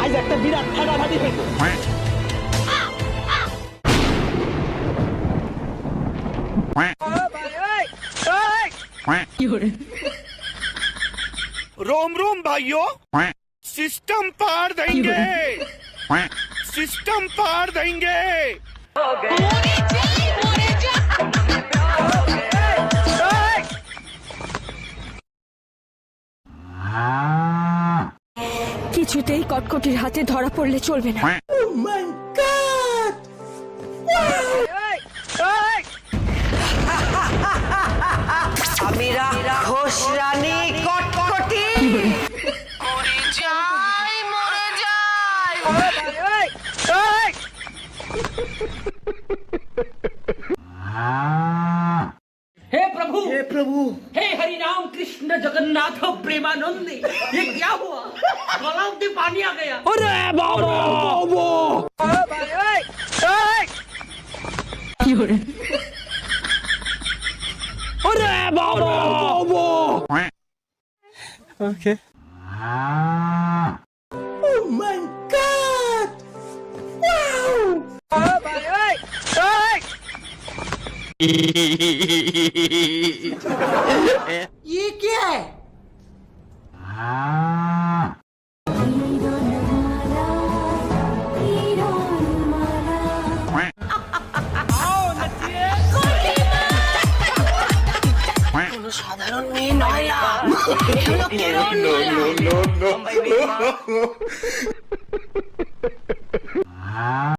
আজ একটা বিরাট ফাটাফাটি হয়েছে रोम रोम भाइयों सिस्टम पार देंगे सिस्टम पार देंगे কিছুতেই কটকটির হাতে ধরা পড়লে চলবে না। আমি রাক্ষস রানী কটকটি हे प्रभु! हे प्रभु! हे हरि राम कृष्ण जगन्नाथ प्रेमानंदी! ये क्या हुआ? गलाव में पानी आ गया। ये क्या है কোনো সাধারণ মেয়ে নয় না